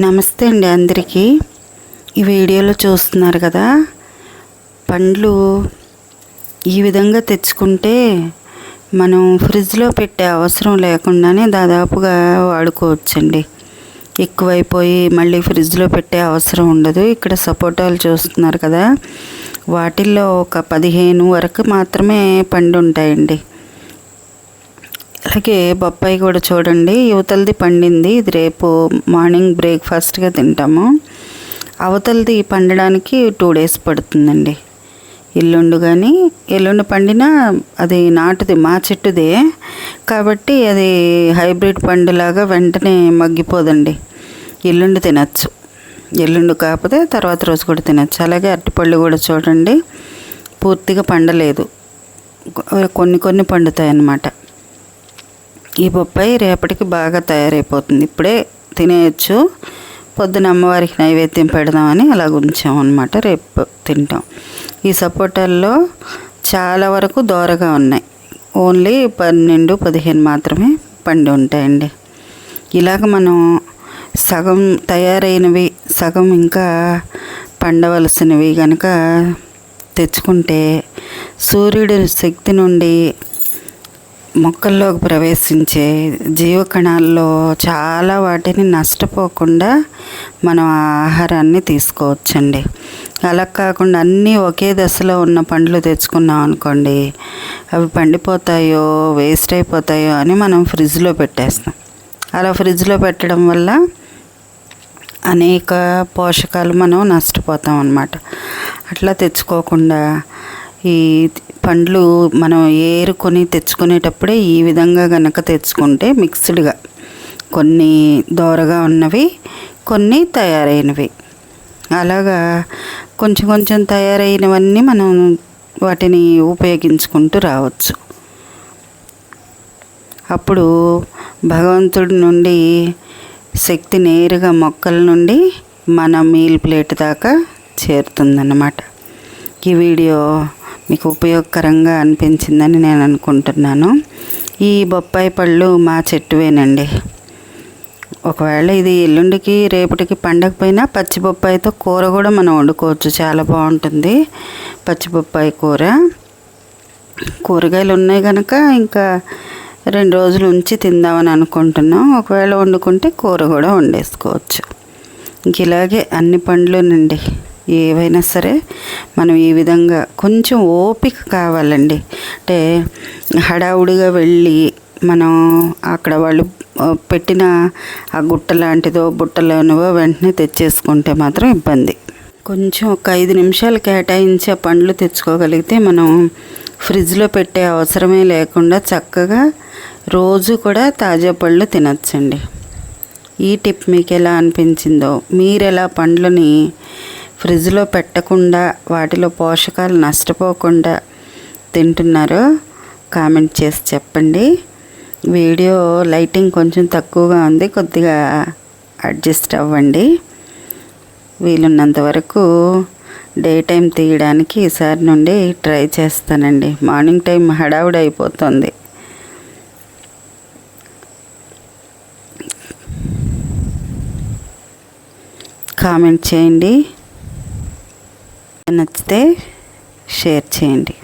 నమస్తే అండి అందరికీ. ఈ వీడియోలో చూస్తున్నారు కదా పండ్లు ఈ విధంగా తెచ్చుకుంటే మనం ఫ్రిడ్జ్లో పెట్టే అవసరం లేకుండానే దాదాపుగా వాడుకోవచ్చండి. ఎక్కువైపోయి మళ్ళీ ఫ్రిడ్జ్లో పెట్టే అవసరం ఉండదు. ఇక్కడ సపోటాలు చూస్తున్నారు కదా వాటిల్లో ఒక పదిహేను వరకు మాత్రమే పండు ఉంటాయండి అలాగే బొప్పాయి కూడా చూడండి. యువతలది పండింది. ఇది రేపు మార్నింగ్ బ్రేక్ఫాస్ట్గా తింటాము. అవతలది పండడానికి టూ డేస్ పడుతుందండి. ఎల్లుండి కానీ ఎల్లుండి పండినా అది నాటుది మా చెట్టుదే. కాబట్టి అది హైబ్రిడ్ పండులాగా వెంటనే మగ్గిపోదండి. ఎల్లుండి తినచ్చు. ఎల్లుండి కాకపోతే తర్వాత రోజు కూడా తినచ్చు. అలాగే అరటిపళ్ళు కూడా చూడండి. పూర్తిగా పండలేదు. కొన్ని కొన్ని పండుతాయి అన్నమాట ఈ బొప్పాయి రేపటికి బాగా తయారైపోతుంది. ఇప్పుడే తినేయచ్చు. పొద్దున అమ్మవారికి నైవేద్యం పెడదామని అలా ఉంచాం అనమాట రేపు తింటాం. ఈ సపోటాల్లో చాలా వరకు దోరగా ఉన్నాయి. ఓన్లీ పన్నెండు పదిహేను మాత్రమే పండి ఉంటాయండి. ఇలాగ మనం సగం తయారైనవి సగం ఇంకా పండవలసినవి కనుక తెచ్చుకుంటే సూర్యుడి శక్తి నుండి మొక్కల్లోకి ప్రవేశించే జీవకణాల్లో చాలా వాటిని నష్టపోకుండా మనం ఆ ఆహారాన్ని తీసుకోవచ్చండి. అలా కాకుండా అన్నీ ఒకే దశలో ఉన్న పండ్లు తెచ్చుకున్నాం అనుకోండి అవి పండిపోతాయో వేస్ట్ అయిపోతాయో అని మనం ఫ్రిడ్జ్లో పెట్టేస్తాం. అలా ఫ్రిడ్జ్లో పెట్టడం వల్ల అనేక పోషకాలు మనం నష్టపోతాం అన్నమాట. అట్లా తెచ్చుకోకుండా ఈ పండ్లు మనం ఏరుకొని తెచ్చుకునేటప్పుడే ఈ విధంగా కనుక తెచ్చుకుంటే మిక్స్డ్గా కొన్ని దోరగా ఉన్నవి కొన్ని తయారైనవి. అలాగా కొంచెం కొంచెం తయారైనవన్నీ మనం వాటిని ఉపయోగించుకుంటూ రావచ్చు. అప్పుడు భగవంతుడి నుండి శక్తి నేరుగా మొక్కల నుండి మన మీల్ ప్లేట్ దాకా చేరుతుందన్నమాట. ఈ వీడియో మీకు ఉపయోగకరంగా అనిపించిందని నేను అనుకుంటున్నాను. ఈ బొప్పాయి పళ్ళు మా చెట్టువేనండి. ఒకవేళ ఇది ఎల్లుండికి రేపటికి పండకపోయినా పచ్చి బొప్పాయితో కూర కూడా మనం వండుకోవచ్చు. చాలా బాగుంటుంది పచ్చి బొప్పాయి కూర. కూరగాయలు ఉన్నాయి కనుక ఇంకా రెండు రోజులు ఉంచి తిందామని అనుకుంటున్నాం. ఒకవేళ వండుకుంటే కూర కూడా వండేసుకోవచ్చు. ఇంక ఇలాగే అన్ని పండ్లునండి. ఏవైనా సరే మనం ఈ విధంగా కొంచెం ఓపిక కావాలండి. అంటే హడావుడిగా వెళ్ళి మనం అక్కడ వాళ్ళు పెట్టిన ఆ గుట్ట లాంటిదో బుట్టలోనివో వెంటనే తెచ్చేసుకుంటే మాత్రం ఇబ్బంది. కొంచెం ఒక ఐదు నిమిషాలు కేటాయించి ఆ పండ్లు తెచ్చుకోగలిగితే మనం ఫ్రిడ్జ్లో పెట్టే అవసరమే లేకుండా చక్కగా రోజు కూడా తాజా పళ్ళు తినచ్చండి. ఈ టిప్ మీకు ఎలా అనిపించిందో మీరు ఎలా పండ్లని ఫ్రిడ్జ్లో పెట్టకుండా వాటిలో పోషకాలు నష్టపోకుండా తింటున్నారో కామెంట్ చేసి చెప్పండి. వీడియో లైటింగ్ కొంచెం తక్కువగా ఉంది కొద్దిగా అడ్జస్ట్ అవ్వండి. వీలున్నంత వరకు డే టైం తీయడానికి ఈసారి నుండి ట్రై చేస్తానండి. మార్నింగ్ టైం హడావుడి అయిపోతుంది. కామెంట్ చేయండి. నచ్చితే షేర్ చేయండి.